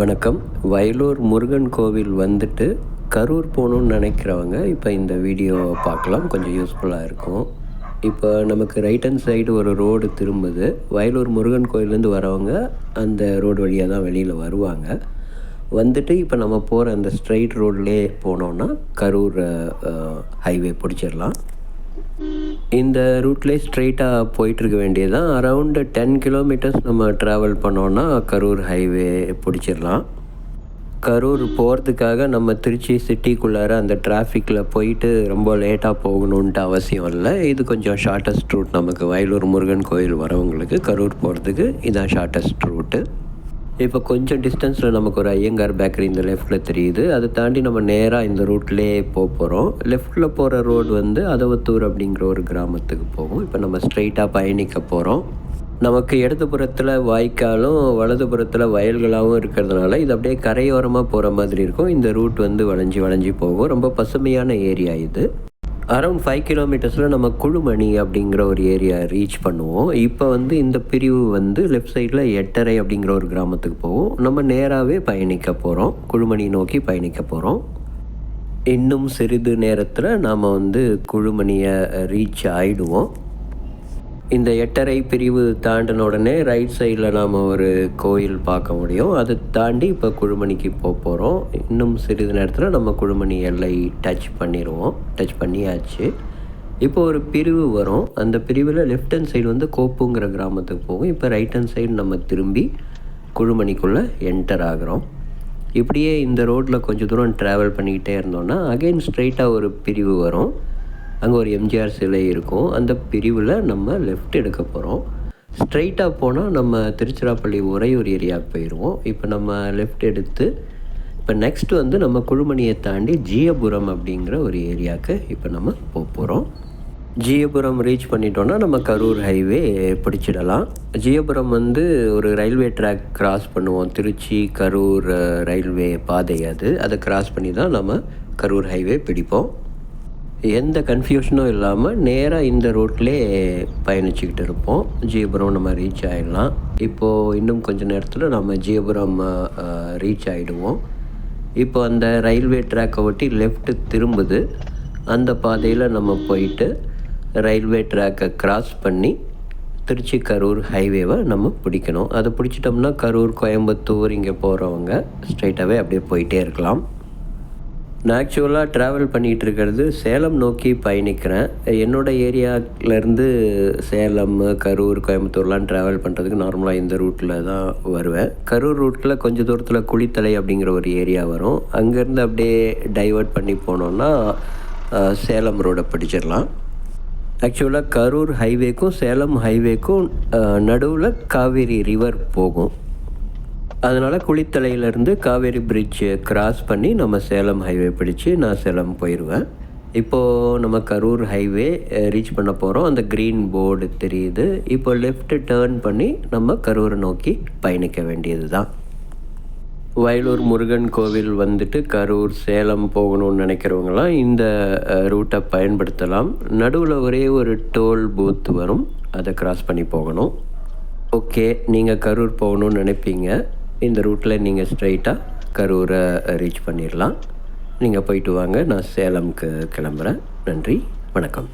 வணக்கம். வயலூர் முருகன் கோவில் வந்துட்டு கரூர் போகணுன்னு நினைக்கிறவங்க இப்போ இந்த வீடியோ பார்க்கலாம். கொஞ்சம் யூஸ்ஃபுல்லாக இருக்கும். இப்போ நமக்கு ரைட் ஹேண்ட் சைடு ஒரு ரோடு திரும்புது. வயலூர் முருகன் கோயிலேருந்து வரவங்க அந்த ரோடு வழியாக தான் வெளியில் வருவாங்க. வந்துட்டு இப்போ நம்ம போகிற அந்த ஸ்ட்ரைட் ரோட்லேயே போனோன்னா கரூர் ஹைவே பிடிச்சிடலாம். இந்த ரூட்லேயே ஸ்ட்ரெயிட்டாக போயிட்டுருக்க வேண்டியது தான் அரவுண்டு டென் கிலோமீட்டர்ஸ் நம்ம ட்ராவல் பண்ணோன்னா கரூர் ஹைவே பிடிச்சிடலாம். கரூர் போகிறதுக்காக நம்ம திருச்சி சிட்டிக்குள்ளார அந்த டிராஃபிக்கில் போயிட்டு ரொம்ப லேட்டாக போகணுன்ட்டு அவசியம் இல்லை. இது கொஞ்சம் ஷார்ட்டஸ்ட் ரூட் நமக்கு. வயலூர் முருகன் கோயில் வரவங்களுக்கு கரூர் போகிறதுக்கு இதான் ஷார்ட்டஸ்ட் ரூட்டு இப்போ கொஞ்சம் டிஸ்டன்ஸில் நமக்கு ஒரு ஐயங்கார் பேக்கரி இந்த லெஃப்ட்டில் தெரியுது. அதை தாண்டி நம்ம நேராக இந்த ரூட்லேயே போக போகிறோம் லெஃப்ட்டில் போகிற ரோடு வந்து அதவத்தூர் அப்படிங்கிற ஒரு கிராமத்துக்கு போகும். இப்போ நம்ம ஸ்ட்ரைட்டாக பயணிக்க போகிறோம் நமக்கு இடதுபுறத்தில் வாய்க்காலும் வலதுபுறத்தில் வயல்களாகவும் இருக்கிறதுனால இது அப்படியே கரையோரமாக போகிற மாதிரி இருக்கும். இந்த ரூட் வந்து வளைஞ்சி வளைஞ்சி போகும். ரொம்ப பசுமையான ஏரியா இது. அரௌண்ட் ஃபைவ் கிலோமீட்டர்ஸில் நம்ம குழுமணி அப்படிங்கிற ஒரு ஏரியா ரீச் பண்ணுவோம். இப்போ வந்து இந்த பிரிவு வந்து லெஃப்ட் சைடில் எட்டரை அப்படிங்கிற ஒரு கிராமத்துக்கு போவோம் நம்ம நேராகவே பயணிக்க போகிறோம் குழுமணி நோக்கி பயணிக்க போகிறோம் இன்னும் சிறிது நேரத்தில் நாம் வந்து குழுமணியை ரீச் ஆகிடுவோம் இந்த எட்டரை பிரிவு தாண்டின உடனே ரைட் சைடில் நாம் ஒரு கோயில் பார்க்க முடியும். அதை தாண்டி இப்போ குழுமணிக்கு போக போகிறோம் இன்னும் சிறிது நேரத்தில் நம்ம குழுமணி எல்லை டச் பண்ணிடுவோம். டச் பண்ணியாச்சு. இப்போ ஒரு பிரிவு வரும். அந்த பிரிவில் லெஃப்ட் ஹேண்ட் சைடு வந்து கோப்புங்கிற கிராமத்துக்கு போகும். இப்போ ரைட் ஹேண்ட் சைடு நம்ம திரும்பி குழுமணிக்குள்ளே என்டர் ஆகிறோம். இப்படியே இந்த ரோட்டில் கொஞ்சம் தூரம் ட்ராவல் பண்ணிக்கிட்டே இருந்தோன்னா அகெயின் ஸ்ட்ரைட்டாக ஒரு பிரிவு வரும். அங்கே ஒரு எம்ஜிஆர் சிலை இருக்கும். அந்த பிரிவில் நம்ம லெஃப்ட் எடுக்க போகிறோம் ஸ்ட்ரைட்டாக போனால் நம்ம திருச்சிராப்பள்ளி உறையூர் ஏரியாவுக்கு போயிடுவோம் இப்போ நம்ம லெஃப்ட் எடுத்து இப்போ நெக்ஸ்ட் வந்து நம்ம குழுமணியை தாண்டி ஜியபுரம் அப்படிங்கிற ஒரு ஏரியாவுக்கு இப்போ நம்ம போக போகிறோம் ஜியபுரம் ரீச் பண்ணிட்டோன்னா நம்ம கரூர் ஹைவே பிடிச்சிடலாம். ஜியபுரம் வந்து ஒரு ரயில்வே ட்ராக் கிராஸ் பண்ணுவோம். திருச்சி கரூர் ரயில்வே பாதை அது. அதை கிராஸ் பண்ணி தான் நம்ம கரூர் ஹைவே பிடிப்போம். எந்த கன்ஃபியூஷனும் இல்லாமல் நேராக இந்த ரோட்லேயே பயணிச்சுக்கிட்டு இருப்போம். ஜியபுரம் நம்ம ரீச் ஆகிடலாம் இப்போது இன்னும் கொஞ்சம் நேரத்தில் நம்ம ஜியபுரம் ரீச் ஆகிடுவோம் இப்போ அந்த ரயில்வே ட்ராக்கை ஒட்டி லெஃப்ட்டு திரும்புது. அந்த பாதையில் நம்ம போயிட்டு ரயில்வே ட்ராக்கை கிராஸ் பண்ணி திருச்சி கரூர் ஹைவேவை நம்ம பிடிக்கணும். அதை பிடிச்சிட்டோம்னா கரூர் கோயம்புத்தூர் இங்கே போகிறவங்க ஸ்ட்ரைட்டாகவே அப்படியே போயிட்டே இருக்கலாம். நான் ஆக்சுவலாக ட்ராவல் பண்ணிகிட்டு இருக்கிறது சேலம் நோக்கி பயணிக்கிறேன். என்னோடய ஏரியாவிலேருந்து சேலம் கரூர் கோயம்புத்தூர்லாம் ட்ராவல் பண்ணுறதுக்கு நார்மலாக இந்த ரூட்டில் தான் வருவேன். கரூர் ரூட்டில் கொஞ்சம் தூரத்தில் குளித்தலை அப்படிங்கிற ஒரு ஏரியா வரும். அங்கேருந்து அப்படியே டைவர்ட் பண்ணி போனோன்னா சேலம் ரோடை பிடிச்சிடலாம். ஆக்சுவலாக கரூர் ஹைவேக்கும் சேலம் ஹைவேக்கும் நடுவில் காவேரி ரிவர் போகும். அதனால் குளித்தலையிலேருந்து காவேரி பிரிட்ஜ் கிராஸ் பண்ணி நம்ம சேலம் ஹைவே பிடிச்சி நான் சேலம் போயிடுவேன் இப்போது நம்ம கரூர் ஹைவே ரீச் பண்ண போகிறோம் அந்த க்ரீன் போர்டு தெரியுது. இப்போ லெஃப்ட்டு டேர்ன் பண்ணி நம்ம கரூரை நோக்கி பயணிக்க வேண்டியது தான் வயலூர் முருகன் கோவில் வந்துட்டு கரூர் சேலம் போகணும்னு நினைக்கிறவங்களாம் இந்த ரூட்டை பயன்படுத்தலாம். நடுவில் ஒரே ஒரு டோல் பூத் வரும். அதை கிராஸ் பண்ணி போகணும். ஓகே நீங்கள் கரூர் போகணுன்னு நினைப்பீங்க. இந்த ரூட்டில் நீங்கள் ஸ்ட்ரைட்டாக கரூரை ரீச் பண்ணிடலாம். நீங்கள் போயிட்டு வாங்க நான் சேலம்க்கு கிளம்புறேன். நன்றி வணக்கம்.